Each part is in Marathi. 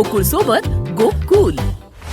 गोकुळ सोबत गोकुल.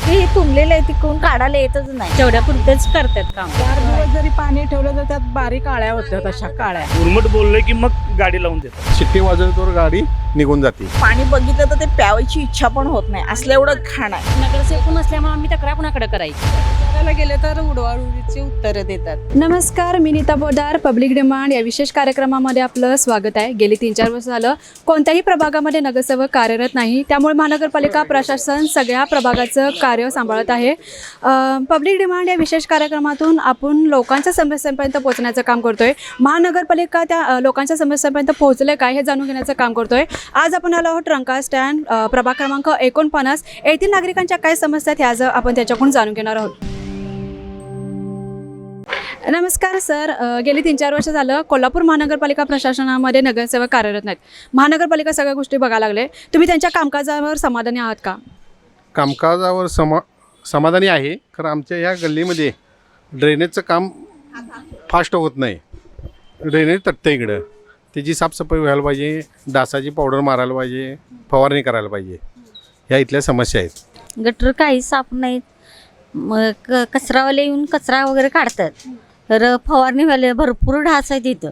हे तुंबलेलं आहे तिकडून काढायला येतच नाही. तेवढ्या पुरतेच करतात काम. चार दिवस जरी पाणी ठेवलं तर त्यात बारीक आळ्या होत्या तशा काळ्या. उर्मट बोलले की मग गाडी लावून देतात. शिट्टी वाजवतोवर गाडी निघून जाते. पाणी बघितलं तर ते प्यावायची इच्छा पण होत नाही. असलं एवढं घाण आहे. नगरसेवक नसल्यामुळे आम्ही तक्रार कुणाकडे करायची? विचारायला गेले तर उडवाउडवीची उत्तरं देतात. नमस्कार मी नीता पोदार पब्लिक डिमांड. या विशेष कार्यक्रमामध्ये आपलं स्वागत आहे. गेली तीन चार वर्ष झालं कोणत्याही प्रभागामध्ये नगरसेवक कार्यरत नाही. त्यामुळे महानगरपालिका प्रशासन सगळ्या प्रभागाचं कार्य सांभाळत आहे. अं, पब्लिक डिमांड या विशेष कार्यक्रमातून आपण लोकांच्या समस्यांपर्यंत पोहोचण्याचं काम करतोय. महानगरपालिका त्या अं, लोकांच्या समस्यांपर्यंत पोहोचले काय हे जाणून घेण्याचं काम करतोय. आज आपण आलो आहोत ट्रंका स्टँड प्रभा प्रभाग क्रमांक एकोणपन्नास. येथील नागरिकांच्या काय समस्या आहेत ह्या आज आपण त्याच्याकडून जाणून घेणार आहोत. नमस्कार सर. गेली तीन चार वर्ष झालं कोल्हापूर महानगरपालिका प्रशासनामध्ये नगरसेवक कार्यरत नाहीत. महानगरपालिका सगळ्या गोष्टी बघायला लागले. तुम्ही त्यांच्या कामकाजावर समाधानी आहात का? कामकाजावर समा समाधानी आहे खरं आमच्या या गल्लीमध्ये ड्रेनेजचं काम फास्ट होत नाही. ड्रेनेज तटतं इकडं. त्याची साफसफाई व्हायला पाहिजे डासाची पावडर मारायला पाहिजे फवारणी करायला पाहिजे. ह्या इथल्या समस्या आहेत. गटर काही साफ नाहीत. मग क- कचरावाले येऊन कचरा वगैरे काढतात. तर फवारणीवाले भरपूर ढास आहेत इथं.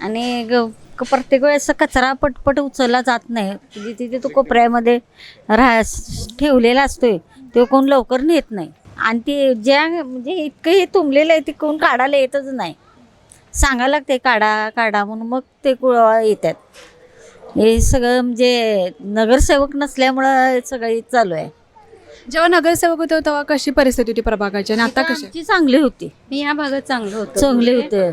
आणि ग- क- प्रत्येक वेळेस कचरा पटपट उचलला जात नाही. म्हणजे तिथे तो कोपऱ्यामध्ये राहा ठेवलेला असतोय. तो कोण लवकर नेत नाही. आणि ते ज्या म्हणजे इतकं हे तुंबलेलं आहे ते कोण काढायला येतच नाही. सांगायला लागते काढा काढा म्हणून मग ते कु येतात. हे सगळं म्हणजे नगरसेवक नसल्यामुळं हे सगळं हे चालू आहे. जेव्हा नगरसेवक होते तेव्हा कशी परिस्थिती होती प्रभागाची? आणि आता कशी? आमची चांगली होती. या भागात चांगलं होतं. चांगली होते.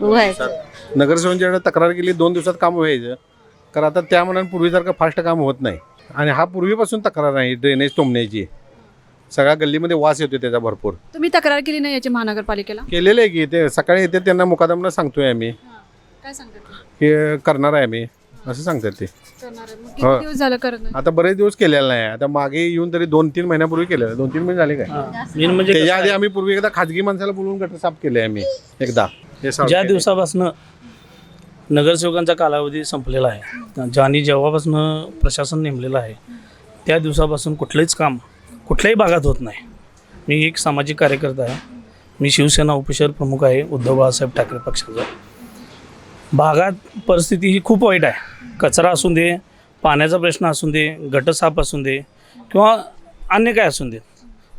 व्हायचं. नगरसेवकांच्याकडे तक्रार केली दोन दिवसात काम व्हायचं. कारण आता त्या मनाने पूर्वीसारखं फास्ट काम होत नाही. आणि हा पूर्वीपासून तक्रार आहे ड्रेनेज तुंबण्याची. सगळ्या गल्लीमध्ये वास येतो त्याचा भरपूर. तुम्ही तक्रार केली नाही याची महानगरपालिकेला? केलेलं आहे की ते सकाळी येते त्यांना मुकादमनं सांगतोय आम्ही. काय सांगतात की करणार आहे आम्ही असं सांगतात ते. किती हो. दिवस झालं आता बरेच दिवस केलेला नाही. आता मागे येऊन तरी दोन तीन महिन्यापूर्वी केलेलं. दोन तीन महिने झाले काय? मेन म्हणजे त्याच्या कसं आधी आम्ही पूर्वी एकदा खाजगी माणसाला बोलवून गटर साफ केले आम्ही एकदा. हे साफ ज्या केले. दिवसापासून नगरसेवकांचा कालावधी संपलेला आहे ज्यांनी जेव्हापासून प्रशासन नेमलेलं आहे त्या दिवसापासून कुठलंच काम कुठल्याही भागात होत नाही. मी एक सामाजिक कार्यकर्ता आहे. मी शिवसेना उपशहर प्रमुख आहे उद्धव बाळासाहेब ठाकरे पक्षाचा. भागात परिस्थिती ही खूप वाईट आहे. कचरा असून दे पाण्याचा प्रश्न असून दे घटसाप असू असून दे किंवा अन्य काय असून दे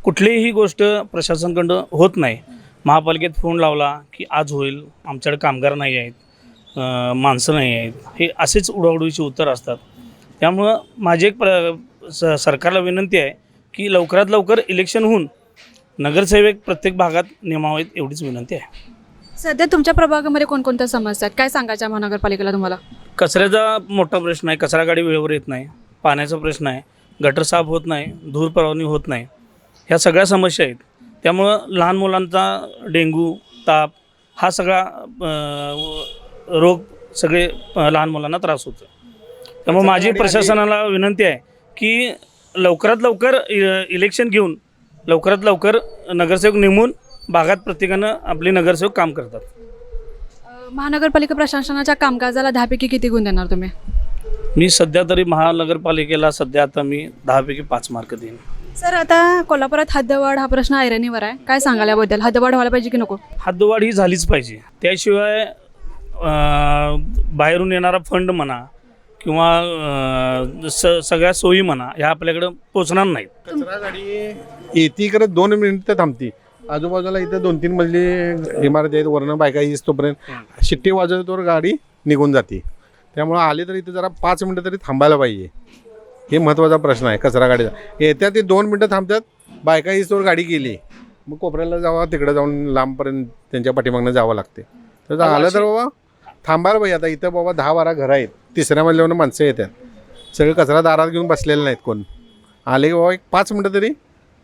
कुठलीही गोष्ट प्रशासनकडं होत नाही. महापालिकेत फोन लावला की आज होईल आमच्याकडे कामगार नाही आहेत माणसं नाही आहेत. हे असेच उडवाउडवीचे उत्तर असतात. त्यामुळं माझी एक प्र स सरकारला विनंती आहे की लवकरात लवकर इलेक्शन होऊन नगरसेवक प्रत्येक भागात नेमावेत एवढीच विनंती आहे. सध्या तुमच्या प्रभागामध्ये कोणकोणत्या समस्या आहेत? काय सांगायच्या महानगरपालिकेला तुम्हाला? कचऱ्याचा मोठा प्रश्न आहे. कचरा गाडी वेळेवर येत नाही. पाण्याचा प्रश्न आहे. गटर साफ होत नाही. धूर परवानगी होत नाही. ह्या सगळ्या समस्या आहेत. त्यामुळं लहान मुलांचा डेंग्यू ताप हा सगळा रोग सगळे लहान मुलांना त्रास होतो त्यामुळे माझी प्रशासनाला विनंती आहे की लवकरात लवकर इ- इलेक्शन घेऊन लवकरात लवकर नगरसेवक नेमून भागात प्रत्येकानं आपले नगरसेवक काम करतात. महानगरपालिका प्रशासनाच्या कामकाजाला दहापैकी किती गुण देणार तुम्ही? मी सध्या तरी महानगरपालिकेला सध्या आता मी दहापैकी पाच मार्क देईन. सर आता कोल्हापुरात हद्दवाढ हा प्रश्न ऐरणीवर आहे. काय सांगाल याबद्दल? हद्दवाढ व्हायला पाहिजे की नको? हद्दवाढ ही झालीच पाहिजे. त्याशिवाय बाहेरून येणारा फंड म्हणा किंवा स सगळ्या सोयी म्हणा ह्या आपल्याकडं पोचणार नाहीत. कचरा गाडी येते इकडे दोन मिनिटं थांबते. आजूबाजूला इथं दोन तीन मजली इमारती आहेत वरनं बायका येईस तोपर्यंत. शिट्टी वाजवतोवर गाडी निघून जाते. त्यामुळं आले तर इथं जरा पाच मिनटं तरी थांबायला पाहिजे. हे महत्त्वाचा प्रश्न आहे कचरा गाडीचा. येत्या ते दोन मिनटं थांबतात बायका येईस्तोवर गाडी गेली. मग कोपऱ्याला जावा तिकडं जाऊन लांबपर्यंत त्यांच्या पाठीमागनं जावं लागते. तर आलं तर बाबा थांबायला पाहिजे. आता इथं बाबा दहा बारा घरं आहेत. तिसऱ्या मजल्यावर माणसं येतात. सगळे कचरा दारात घेऊन बसलेले नाहीत कोण. आले की बाबा एक पाच मिनटं तरी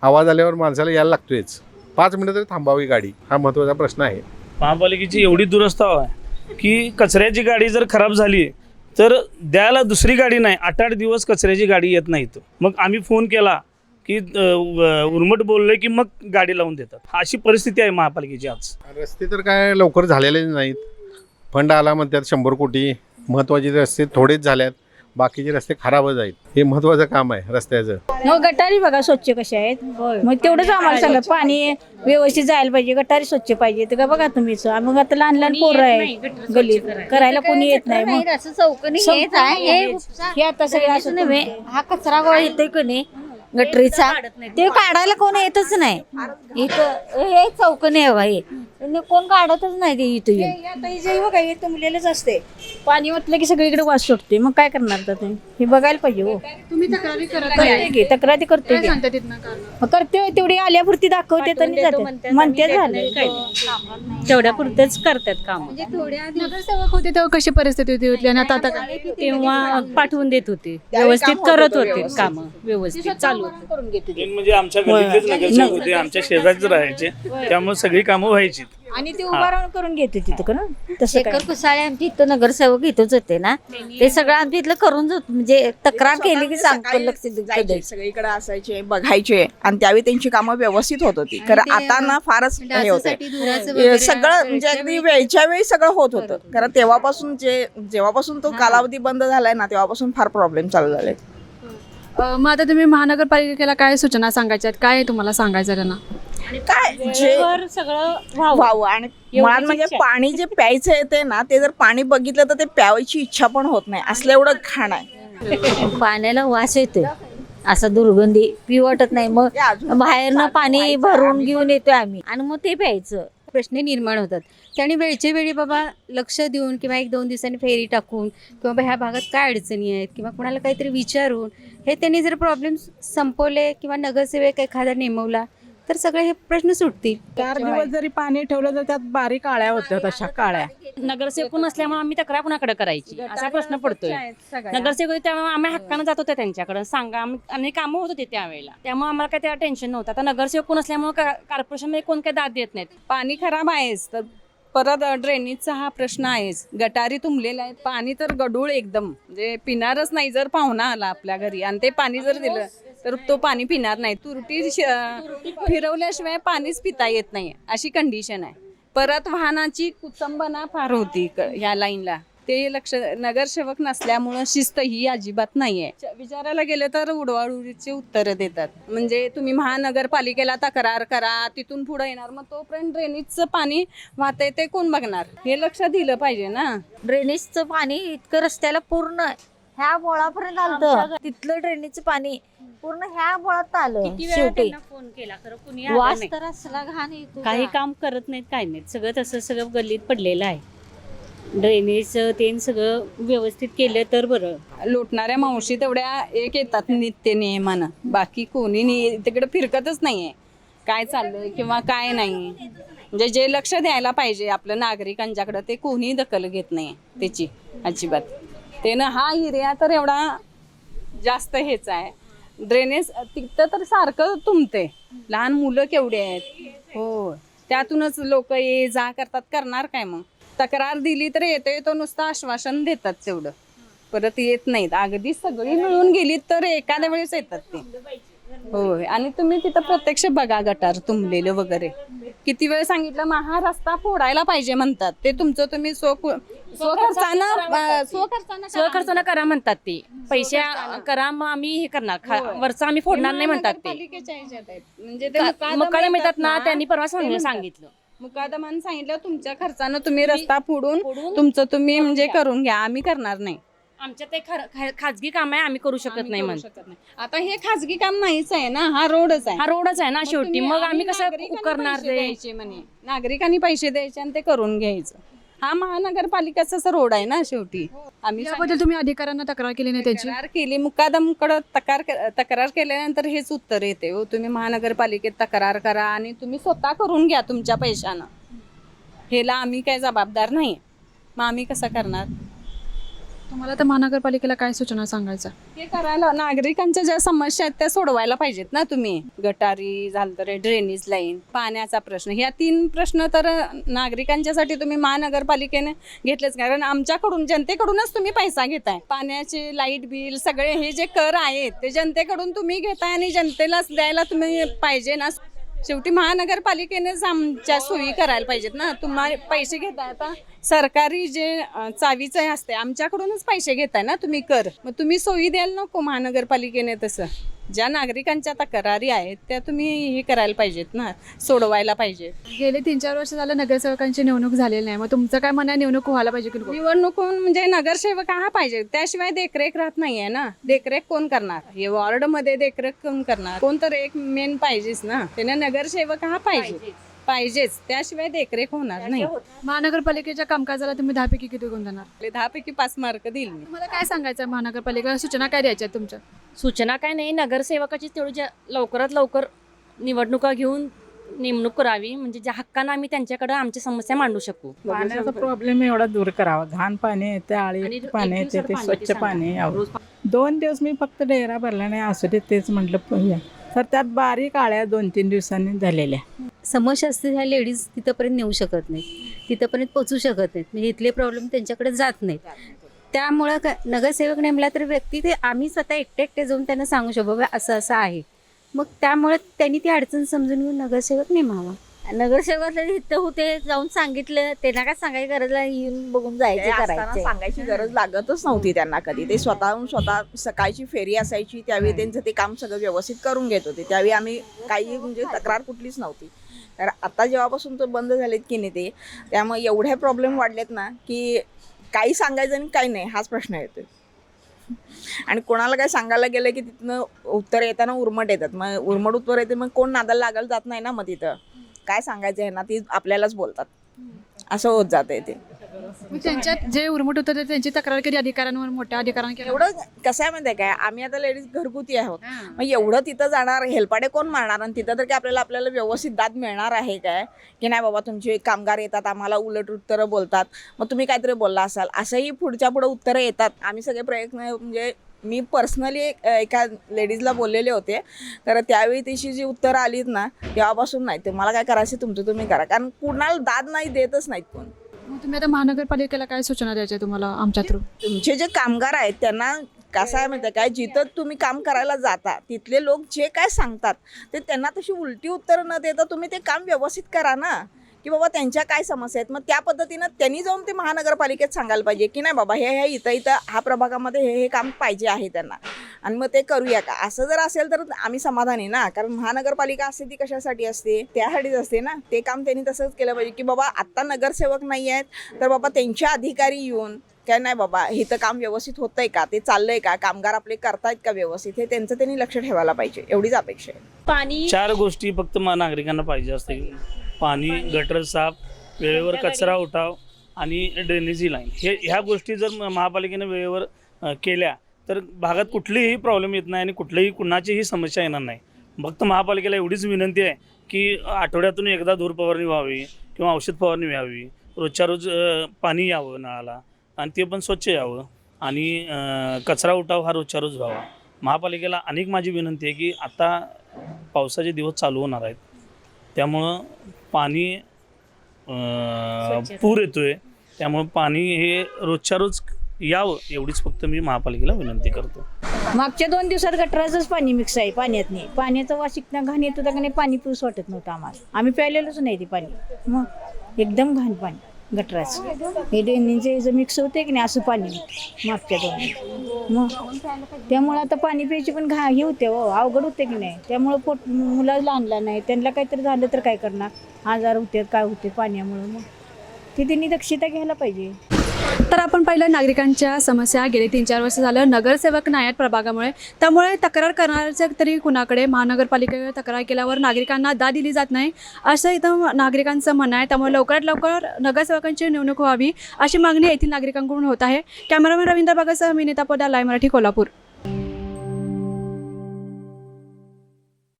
आवाज आल्यावर माणसाला यायला लागतोच पाच मिनटं तरी थांबावी गाडी. हा महत्त्वाचा प्रश्न आहे. महापालिकेची एवढी दुरस्थ आहे की कचऱ्याची गाडी जर खराब झाली तर द्यायला दुसरी गाडी नाही. आठ आठ दिवस कचऱ्याची गाडी येत नाही इथं. मग आम्ही फोन केला की उर्मट बोलले की मग गाडी लावून देतात. अशी परिस्थिती आहे महापालिकेची आज. रस्ते तर काय लवकर झालेले नाहीत. फंड आला म्हणतात शंभर कोटी. महत्त्वाचे रस्ते थोडेच झाल्यात बाकीचे रस्ते खराबच आहेत. हे महत्त्वाचं काम आहे रस्त्याचं. मग गटारी बघा स्वच्छ कशा आहेत. मग तेवढंच आम्हाला सांगा पाणी व्यवस्थित जायला पाहिजे गटारी स्वच्छ पाहिजे. ते का बघा तुम्हीच मग आता लहान लहान पोरं आहे गल्लीत. करायला. कोणी येत नाही मग. असं चौकणी हे हे आता सगळं असं नव्हे हा कचरा गोळा येतोय की नाही गटरीचा? ते काढायला कोण येतच नाही. इथं हे चौकणी आहे बा हे. आणि कोण काढतच नाही ते इथं येऊन. हे आता हे जे बघा हे तुंबलेलंच असते. पाणी ओतलं की सगळीकडे वास सुटते. मग काय करणार आता तुम्ही हे बघायला पाहिजे हो. तुम्ही तक्रारी करत की तक्रारी करते करते तेवढी आल्यापुरती दाखवते आणि जाते. म्हणते झालं. तेवढ्या पुरतेच करतात काम. नगरसेवक होते तेव्हा कशी परिस्थिती होती होती आणि आता तेव्हा पाठवून देत होते. व्यवस्थित करत होते काम. व्यवस्थित चालू होते. करून घेते ते. मेन म्हणजे आमच्या गल्लीतलेच नगरसेवक होते आमच्या शेजारीच राहायचे. त्यामुळे सगळी कामं व्हायची. आणि ते उभा राहून करून घेते तिथं का ना? तसं काय? शेखर कुसाळे आमच्या इथं नगरसेवक इथंच होते ना. ते सगळं आमच्या इथलं करून जात म्हणजे तक्रार केली की सांगतो लक्ष जायचे, द्यायचं सगळीकडे असायचे बघायचे आणि त्यावेळी त्यांची कामं व्यवस्थित होत होती. कारण आता ना फारच हे होते सगळं म्हणजे अगदी वेळच्या वेळी सगळं होत होतं. कारण तेव्हापासून जे जेव्हापासून तो कालावधी बंद झालाय ना तेव्हापासून फार प्रॉब्लेम चालू झाले मग आता तुम्ही महानगरपालिकेला काय सूचना सांगायच्या आहेत काय तुम्हाला सांगायचं आहे त्यांना काय? जे सगळं व्हावं व्हावं आणि मुळात म्हणजे पाणी जे प्यायचं येते ना ते जर पाणी बघितलं तर ते प्यावायची इच्छा पण होत नाही. असलं एवढं घाण आहे. पाण्याला वास येतोय. असा दुर्गंधी पिऊ वाटत नाही. मग बाहेरनं पाणी भरून घेऊन येतोय आम्ही. आणि मग ते प्यायचं. प्रश्न निर्माण होतात. त्याने वेळच्या वेळी बाबा लक्ष देऊन किंवा एक दोन दिवसांनी फेरी टाकून किंवा बा ह्या भागात काय अडचणी आहेत किंवा कोणाला काहीतरी विचारून हे त्यांनी जर प्रॉब्लेम संपवले किंवा नगरसेवक एखादा नेमवला तर सगळे हे प्रश्न सुटतील. चार दिवस जरी पाणी ठेवलं तर त्यात बारीक काळ्या होत्या तशा काळ्या. नगरसेवक नसल्यामुळे आम्ही तक्रार कुणाकडे करायची? असा प्रश्न पडतोय. नगरसेवक होते त्यामुळे आम्ही हक्कानं जात होते त्यांच्याकडे. सांगा आम्ही- आणि कामं होत होते त्यावेळेला. त्यामुळे आम्हाला काही त्या टेन्शन नव्हतं. आता नगरसेवक कोण असल्यामुळे कॉर्पोरेशन कोण काही दाद देत नाहीत. पाणी खराब आहेच तर परत ड्रेनेजचा हा प्रश्न आहेच. गटारी तुंबलेला आहे पाणी तर गडूळ एकदम. म्हणजे पिणारच नाही जर पाहुणा आला आपल्या घरी. आणि ते पाणी जर दिलं तर तो पाणी पिणार नाही. तुरटी श- फिरवल्याशिवाय पाणीच पिता येत नाही. अशी कंडिशन आहे. परत वाहनाची कुचंबना फार होती ह्या लाईनला ते लक्ष नगरसेवक नसल्यामुळं शिस्त ही अजिबात नाही आहे विचारायला गेलं तर उडवाउडीची उत्तरं देतात. म्हणजे तुम्ही महानगरपालिकेला तक्रार करा तिथून पुढे येणार मग तोपर्यंत ड्रेनेजचं पाणी वाहतंय ते कोण बघणार? हे लक्ष दिलं पाहिजे ना. ड्रेनेजचं पाणी इतकं रस्त्याला पूर्ण ह्या बोळापर्यंत आलं तिथलं ड्रेनेजचं पाणी पूर्ण ह्या बोळात आलं. शेवटी. फोन केला? खरं कुणी आलं वास नाही. तर असला घाण येतो काही का. काम करत नाहीत काय नाहीत. सगळं तसं सगळं गल्लीत पडलेलं आहे. ड्रेनेज ते सगळं व्यवस्थित केलं तर बरं. लोटणाऱ्या मावशी तेवढ्या एक येतात नित्य नियमानं बाकी कोणी नि तिकडे फिरकतच नाहीये. काय चाललंय किंवा काय नाही. म्हणजे जे लक्ष द्यायला पाहिजे आपलं नागरिकांच्याकडं ते कोणी दखल घेत नाही त्याची अजिबात. ते ना हा एरिया तर एवढा जास्त हेच आहे. ड्रेनेज तिथं तर सारखं तुमते लहान मुलं केवढे आहेत? हो त्यातूनच लोक ये जा करतात करणार काय मग? तक्रार दिली तर येतो येतो नुसतं आश्वासन देतात तेवढं. परत येत नाहीत. अगदी सगळी मिळून गेली तर एखाद्या वेळेस येतात ते. होय. आणि तुम्ही तिथं प्रत्यक्ष बघा गटार तुंबलेलं वगैरे. किती वेळ सांगितलं? मग हा रस्ता फोडायला पाहिजे म्हणतात. ते तुमचं तुम्ही स्व स्वखर्चानं करा. म्हणतात. ते. पैसे करा मग आम्ही हे करणार. वरचं आम्ही फोडणार नाही म्हणतात ते. म्हणजे ते का- मुकादम मुकादम येतात येतात ना त्यांनी परवा. सांगितलं मुकादमानं सांगितलं तुमच्या खर्चानं तुम्ही रस्ता फोडून तुमचं तुम्ही म्हणजे करून घ्या. आम्ही करणार नाही. आमच्या ते खर- खा- खाजगी काम आहे आम्ही करू शकत नाही करू शकत नाही. आता हे खाजगी काम नाहीच आहे ना हा रोडच आहे. हा रोडच आहे ना शेवटी. तुम्ही- मग आम्ही कसं नागरिकांनी करणार पैसे ते? द्यायचे म्हणे. नागरिकांनी पैसे द्यायचे आणि ते करून घ्यायचं. हा महानगरपालिकेचाच रोड आहे ना शेवटी. आम्ही याबद्दल तुम्ही अधिकाऱ्यांना तक्रार केली नाही त्याची? तक्रार केली. मुकादमकडं तक्रार तक्रार केल्यानंतर हेच उत्तर येते. हो तुम्ही महानगरपालिकेत तक्रार करा आणि तुम्ही स्वतः करून घ्या तुमच्या पैशानं. हेला आम्ही काय जबाबदार नाही मग आम्ही कसं करणार? तुम्हाला तर महानगरपालिकेला काय सूचना सांगायचं? हे करायला नागरिकांच्या ज्या समस्या आहेत त्या सोडवायला पाहिजेत ना तुम्ही. गटारी झालं तर ड्रेनेज लाईन पाण्याचा प्रश्न ह्या तीन प्रश्न तर नागरिकांच्यासाठी तुम्ही महानगरपालिकेने घेतलेच. कारण आमच्याकडून जनतेकडूनच तुम्ही पैसा घेताय. पाण्याचे लाइट बिल सगळे हे जे कर आहेत ते जनतेकडून तुम्ही घेताय आणि जनतेलाच द्यायला तुम्ही पाहिजे ना. शेवटी महानगरपालिकेनेच आमच्या सोयी करायला पाहिजेत ना. तुम्हाला पैसे घेताय आता सरकारी जे चावीचं हे असते आमच्याकडूनच पैसे घेताय ना तुम्ही कर. मग तुम्ही सोयी द्याल नको महानगरपालिकेने तसं. ज्या नागरिकांच्या तक्रारी आहेत त्या तुम्ही हे करायला पाहिजेत ना सोडवायला पाहिजे. गेले तीन चार वर्ष झालं नगरसेवकांची निवडणूक झालेली नाही. मग तुमचं काय म्हणणं आहे? निवडणूक व्हायला पाहिजे की नको? निवडणूक म्हणजे नगरसेवक हा पाहिजे. त्याशिवाय देखरेख राहत नाहीये ना. देखरेख कोण करणार? हे वॉर्डमध्ये देखरेख कोण करणार? कोण तर एक मेन पाहिजेच ना. त्याने नगरसेवक हा पाहिजे. पाहिजेच. त्याशिवाय देखरेख होणार नाही. महानगरपालिकेच्या कामकाजाला तुम्ही दहापैकी किती गुण देणार? आपले दहा पैकी पाच मार्क देईल मी. तुम्हाला काय सांगायचं आहे? महानगरपालिका सूचना काय द्यायच्या आहेत तुमच्या? सूचना काय नाही. नगरसेवकाची तेवढी ज्या लवकरात लवकर निवडणुका घेऊन नेमणूक करावी. म्हणजे ज्या हक्कानं आम्ही त्यांच्याकडे आमच्या समस्या मांडू शकू. पाण्याचा प्रॉब्लेम एवढा दूर करावा. घाण पाणी येते आणि आळी पाणी येते ते पाणी स्वच्छ पाणी. यावं. दोन दिवस मी फक्त डेरा भरला नाही असू दे तेच म्हटलं तर त्यात बारीक आळ्या दोन तीन दिवसांनी झालेल्या. समस्या असते ह्या लेडीज तिथंपर्यंत नेऊ शकत नाहीत. तिथंपर्यंत पोचू शकत नाहीत. म्हणजे इथले प्रॉब्लेम त्यांच्याकडे जात नाहीत. त्यामुळं का नगरसेवक नेमला तर व्यक्ती ते आम्ही स्वतः एकटे एकटे जाऊन त्यांना सांगू शकतो बाबा असं असं आहे. मग त्यामुळे त्यांनी ती अडचण समजून घेऊन नगरसेवक नेमावा. नगरसेवकाला इथं होते जाऊन सांगितलं. त्यांना काय सांगायची गरज नाही येऊन बघून जायचे करायचे. सांगायची गरज लागतच नव्हती त्यांना कधी. ते स्वतःहून स्वतः सकाळची फेरी असायची त्यावेळी त्यांचं ते काम सगळं व्यवस्थित करून घेत होते. त्यावेळी आम्ही काही म्हणजे तक्रार कुठलीच नव्हती. तर आता जेव्हापासून तो बंद झालेत की नाही ते त्यामुळे एवढे प्रॉब्लेम वाढलेत ना की काही सांगायचं आणि काही नाही हाच प्रश्न येतोय. आणि कोणाला काय सांगायला गेलं की तिथनं उत्तर येताना उर्मट येतात. मग उर्मट उत्तर येते मग कोण नादाला लागायला जात नाही ना मग तिथं. काय सांगायचं आहे ना ती आपल्यालाच बोलतात. असं होत जाते ते. त्यांच्यात जे उर्मट होतं त्यांची तक्रार केली अधिकाऱ्यांवर मोठ्या अधिकाऱ्यांनी केलं? एवढं कसं आहे माहिती आहे काय? आम्ही आता लेडीज घरगुती आहोत. मग एवढं तिथं जाणार हेलपाडे कोण मारणार? आणि तिथं तर काय आपल्याला आपल्याला व्यवस्थित दाद मिळणार आहे काय? की नाही बाबा तुमचे कामगार येतात आम्हाला उलट उत्तरं बोलतात. मग तुम्ही काहीतरी बोलला असाल. असंही पुढच्या पुढं उत्तरं येतात. आम्ही सगळे प्रयत्न म्हणजे मी पर्सनली एका लेडीजला बोललेले होते. तर त्यावेळी तिची जी उत्तरं आलीत ना तेव्हापासून नाही. तुम्हाला काय करायचं तुमचं तुम्ही करा. कारण कुणाला दाद नाही देतच नाहीत कोण. मग तुम्ही आता महानगरपालिकेला काय सूचना द्यायच्या तुम्हाला आमच्या थ्रू तुमचे जे कामगार आहेत त्यांना कसं आहे माहिती काय जिथं तुम्ही काम करायला जाता तिथले लोक जे काय सांगतात ते त्यांना तशी उलटी उत्तरं न देता तुम्ही ते काम व्यवस्थित करा ना. की बाबा त्यांच्या काय समस्या आहेत? मग त्या पद्धतीनं त्यांनी जाऊन ते महानगरपालिकेत सांगायला पाहिजे की नाही बाबा हे हे इथं इथं ह्या प्रभागामध्ये हे हे काम पाहिजे आहे त्यांना. आणि मग ते करूया का? असं जर असेल तर आम्ही समाधानी ना? कारण महानगरपालिका असते ती कशासाठी असते? त्यासाठीच असते ना? ते काम त्यांनी तसंच केलं पाहिजे की बाबा आत्ता नगरसेवक नाही आहेत तर बाबा त्यांचे अधिकारी येऊन काय नाही बाबा इथं काम व्यवस्थित होतंय का? ते चाललंय का? कामगार आपले करतायत का व्यवस्थित? हे त्यांचं त्यांनी लक्ष ठेवायला पाहिजे. एवढीच अपेक्षा आहे. पाणी चार गोष्टी फक्त नागरिकांना पाहिजे असते पाणी गटर साफ वेळेवर कचरा उठाव आणि ड्रेनेजी लाईन हे ह्या गोष्टी जर महापालिकेनं वेळेवर अ, केल्या तर भागात कुठलीही प्रॉब्लेम येत नाही आणि कुठलीही कुणाचीही समस्या येणार नाही. फक्त महापालिकेला एवढीच विनंती आहे की आठवड्यातून एकदा धूर फवारणी व्हावी किंवा औषध फवारणी व्हावी. रोजच्या रोज अ, पाणी यावं नळाला आणि ते पण स्वच्छ यावं आणि अ, कचरा उठाव हा रोजच्या रोज व्हावा. महापालिकेला अनेक माझी विनंती आहे की आता पावसाचे दिवस चालू होणार आहेत. त्यामुळं पाणी अं, पूर येतोय. त्यामुळं पाणी हे रोजच्या रोज यावं एवढीच फक्त मी महापालिकेला विनंती करतो. मागच्या दोन दिवसात गटराचंच पाणी मिक्स आहे पाण्यात नाही. पाण्याचा इतका घाण येत होता का नाही पाणी पिऊस वाटत नव्हतं आम्हाला. आम्ही प्यायलेलोच नाही ते पाणी. मग? एकदम घाण पाणी. गटराचं. हे ड्रेनेजचे जे मिक्स होते की नाही असं पाणी मागच्या दोन मग त्यामुळं आता पाणी प्यायची पण घा हे होते हो अवघड होते की नाही. त्यामुळं पोट मुलाला आणला नाही त्यांना काहीतरी झालं तर काय करणार? आजार होते काय होते पाण्यामुळं मग. ते त्यांनी दक्षता घ्यायला पाहिजे. तर आपण पाहिलं नागरिकांच्या समस्या. गेली तीन चार वर्ष झालं नगरसेवक नाही आहेत प्रभागामुळे. त्यामुळे तक्रार करणाऱ्याच्या तरी कुणाकडे? महानगरपालिकेकडे तक्रार केल्यावर नागरिकांना दा दिली जात नाही. असं इथं नागरिकांचं म्हणणं आहे. त्यामुळे लवकरात लवकर नगरसेवकांची निवडणूक व्हावी अशी मागणी येथील नागरिकांकडून होत आहे. कॅमेरामॅन रवींद्र बागासह मी नेता पोदार लाय मराठी कोल्हापूर.